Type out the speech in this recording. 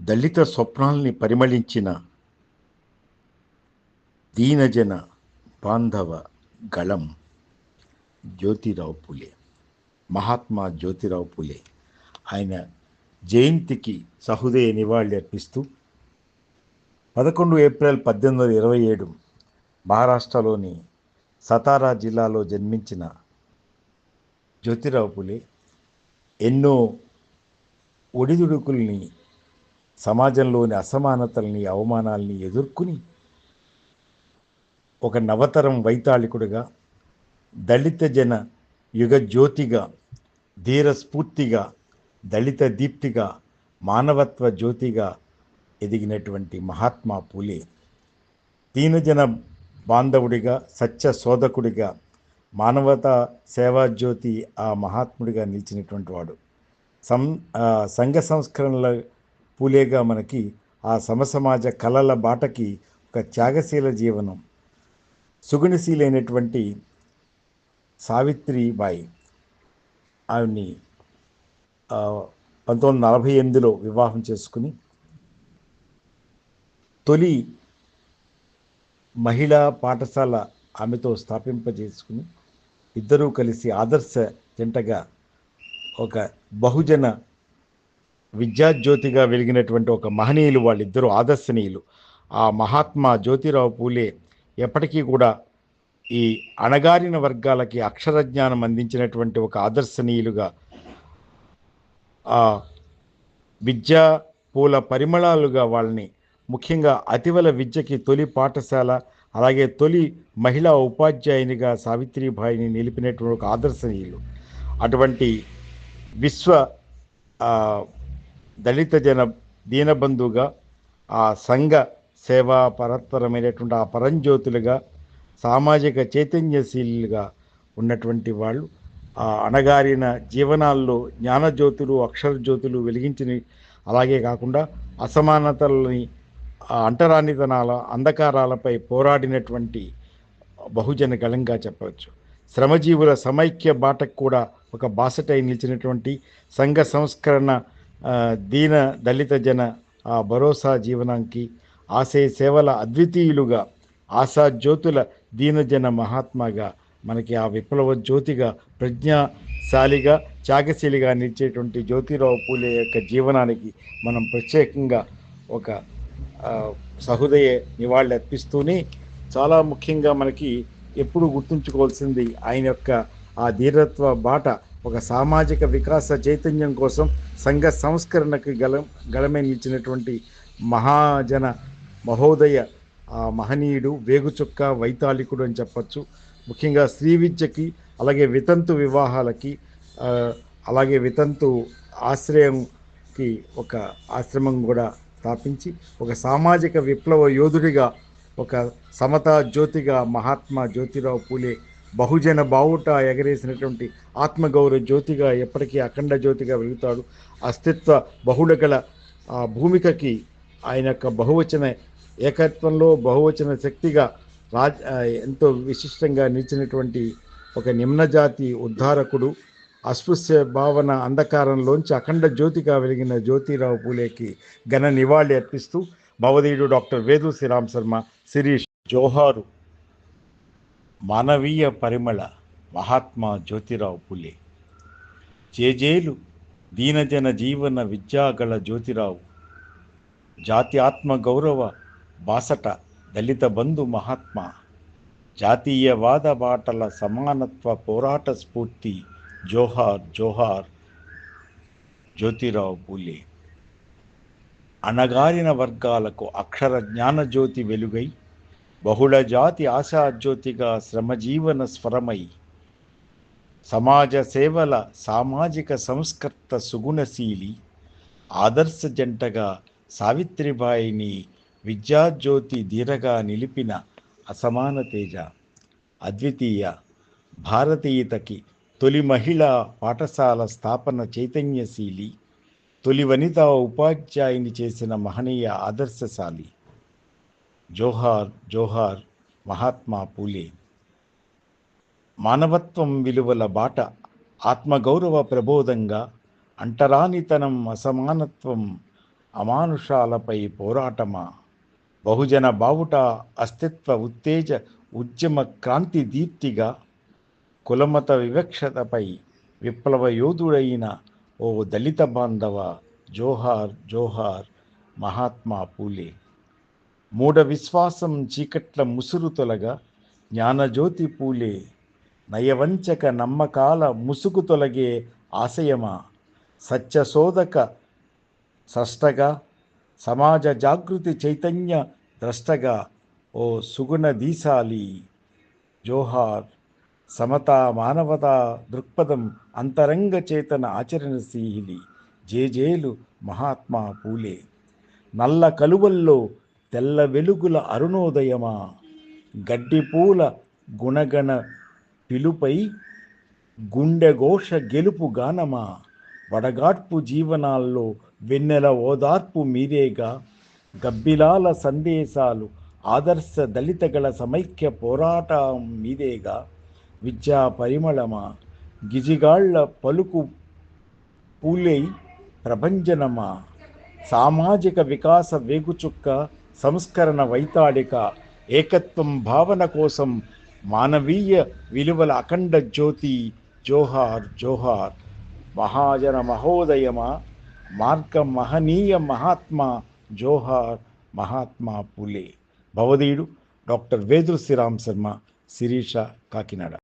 దళిత స్వప్నాల్ని పరిమళించిన దీనజన బాంధవ గళం జ్యోతిరావు పులే మహాత్మా జ్యోతిరావు పులే. ఆయన జయంతికి సహృదయ నివాళి అర్పిస్తూ పదకొండు ఏప్రిల్ పద్దెనిమిది వందల ఇరవై ఏడు మహారాష్ట్రలోని సతారా జిల్లాలో జన్మించిన జ్యోతిరావు పులే ఎన్నో ఒడిదుడుకుల్ని సమాజంలోని అసమానతల్ని అవమానాల్ని ఎదుర్కొని ఒక నవతరం వైతాళికుడిగా దళిత జన యుగ జ్యోతిగా ధీర స్ఫూర్తిగా దళిత దీప్తిగా మానవత్వ జ్యోతిగా ఎదిగినటువంటి మహాత్మా పూలే. దీనజన బాంధవుడిగా సత్య శోధకుడిగా మానవతా సేవా జ్యోతి ఆ మహాత్ముడిగా నిలిచినటువంటి వాడు. సం సంఘ సంస్కరణల పూలేగా మనకి ఆ సమసమాజ కళల బాటకి ఒక త్యాగశీల జీవనం. సుగుణశీలైనటువంటి సావిత్రిబాయి ఆవిడ్ని పంతొమ్మిది వందల నలభై ఎనిమిదిలో వివాహం చేసుకుని తొలి మహిళా పాఠశాల ఆమెతో స్థాపింపజేసుకుని ఇద్దరూ కలిసి ఆదర్శ జంటగా ఒక బహుజన విద్యాజ్యోతిగా వెలిగినటువంటి ఒక మహనీయులు వాళ్ళిద్దరూ ఆదర్శనీయులు. ఆ మహాత్మా జ్యోతిరావు పూలే ఎప్పటికీ కూడా ఈ అణగారిన వర్గాలకి అక్షర జ్ఞానం అందించినటువంటి ఒక ఆదర్శనీయులుగా ఆ విద్యా పూల పరిమళాలుగా వాళ్ళని ముఖ్యంగా అతివల విద్యకి తొలి పాఠశాల అలాగే తొలి మహిళా ఉపాధ్యాయునిగా సావిత్రిబాయిని నిలిపినటువంటి ఒక ఆదర్శనీయులు. అటువంటి విశ్వ దళిత జన దీనబంధుగా ఆ సంఘ సేవా పరత్పరమైనటువంటి ఆ పరంజ్యోతులుగా సామాజిక చైతన్యశీలుగా ఉన్నటువంటి వాళ్ళు ఆ అణగారిన జీవనాల్లో జ్ఞానజ్యోతులు అక్షరజ్యోతులు వెలిగించిన అలాగే కాకుండా అసమానతలని అంటరానితనాల అంధకారాలపై పోరాడినటువంటి బహుజన గళంగా చెప్పవచ్చు. శ్రమజీవుల సమైక్య బాటకు కూడా ఒక బాసటై నిలిచినటువంటి సంఘ సంస్కరణ దీన దళిత జన ఆ భరోసా జీవనానికి ఆశయ సేవల అద్వితీయులుగా ఆశా జ్యోతుల దీనజన మహాత్మాగా మనకి ఆ విప్లవ జ్యోతిగా ప్రజ్ఞాశాలిగా త్యాగశీలిగా నిలిచేటువంటి జ్యోతిరావు పూలే యొక్క జీవనానికి మనం ప్రత్యేకంగా ఒక సహృదయ నివాళులు అర్పిస్తూనే చాలా ముఖ్యంగా మనకి ఎప్పుడు గుర్తుంచుకోవాల్సింది ఆయన యొక్క ఆ ధీరత్వ బాట ఒక సామాజిక వికాస చైతన్యం కోసం సంఘ సంస్కరణకి గల గళమే నిలిచినటువంటి మహాజన మహోదయ ఆ మహనీయుడు వేగుచుక్క వైతాళికుడు అని చెప్పచ్చు. ముఖ్యంగా స్త్రీ విద్యకి అలాగే వితంతు వివాహాలకి అలాగే వితంతు ఆశ్రయంకి ఒక ఆశ్రమం కూడా స్థాపించి ఒక సామాజిక విప్లవ యోధుడిగా ఒక సమతా జ్యోతిగా మహాత్మా జ్యోతిరావు పూలే బహుజన బావుట ఎగరేసినటువంటి ఆత్మగౌరవ జ్యోతిగా ఎప్పటికీ అఖండ జ్యోతిగా వెలుగుతాడు. అస్తిత్వ బహుళగల భూమికకి ఆయన యొక్క బహువచన ఏకత్వంలో బహువచన శక్తిగా రాజ్ ఎంతో విశిష్టంగా నిలిచినటువంటి ఒక నిమ్నజాతి ఉద్ధారకుడు అస్పృశ్య భావన అంధకారంలోంచి అఖండ జ్యోతిగా వెలిగిన జ్యోతిరావు పూలేకి ఘన నివాళి అర్పిస్తూ భవదీయుడు డాక్టర్ వేదు శ్రీరామ్ శర్మ శిరీష్ జోహారు మానవీయ పరిమళ మహాత్మా జ్యోతిరావు పులే. చేజేలు దీనజన జీవన విద్యాగళ జ్యోతిరావు. జాతి ఆత్మ గౌరవ బాసట దళిత బంధు మహాత్మా. జాతీయవాద బాటల సమానత్వ పోరాట స్ఫూర్తి జోహార్ జోహార్ జ్యోతిరావు పూలే. అణగారిన వర్గాలకు అక్షర జ్ఞానజ్యోతి వెలుగై బహుళ జాతి ఆశాజ్యోతిగా శ్రమజీవన స్వరమై సమాజ సేవల సామాజిక సంస్కర్త సుగుణశీలి ఆదర్శ జంటగా సావిత్రిబాయిని విద్యాజ్యోతి ధీరగా నిలిపిన అసమాన తేజ. అద్వితీయ భారతీయతకి తొలి మహిళా పాఠశాల స్థాపన చైతన్యశీలి తొలి వనితా ఉపాధ్యాయుని చేసిన మహనీయ ఆదర్శశాలి. జోహార్ జోహార్ మహాత్మా పూలే. మానవత్వం విలువల బాట ఆత్మగౌరవ ప్రబోధంగా అంటరానితనం అసమానత్వం అమానుషాలపై పోరాటమా? బహుజన బావుట అస్తిత్వ ఉత్తేజ ఉద్యమ క్రాంతి దీప్తిగా కులమత వివక్షతపై విప్లవ యోధుడైన ఓ దళిత బాంధవ జోహార్ జోహార్ మహాత్మా పూలే. మూఢ విశ్వాసం చీకట్ల ముసురు తొలగా జ్ఞానజ్యోతి పూలే నయవంచక నమ్మకాల ముసుగు తొలగే ఆశయమా? సత్యశోధక సష్టగా సమాజ జాగృతి చైతన్య ద్రష్టగా ఓ సుగుణ దీశాలి జోహార్ సమతా మానవతా దృక్పథం అంతరంగ చేతన ఆచరణశీలి జేజేలు మహాత్మా పూలే. నల్ల కలువల్లో తెల్ల వెలుగుల అరుణోదయమా? గడ్డిపూల గుణగణ పిలుపై గుండెఘోష గెలుపు గానమా? వడగాడ్పు జీవనాల్లో వెన్నెల ఓదార్పు మీరేగా? గబ్బిలాల సందేశాలు ఆదర్శ దళితగల సమైక్య పోరాటం మీదేగా? విద్యా పరిమళమా? గిజిగాళ్ళ పలుకు పూలై ప్రభంజనమా? సామాజిక వికాస వేగుచుక్క సంస్కరణ వైతాళిక ఏకత్వం భావన కోసం మానవీయ విలువల అఖండ జ్యోతి జోహార్ జోహార్. మహాజన మహోదయమా మార్గ మహనీయ మహాత్మా జోహార్ మహాత్మా పులే. భవదీయుడు డాక్టర్ వేదుల శ్రీరామ్ శర్మ శిరీష కాకినాడ.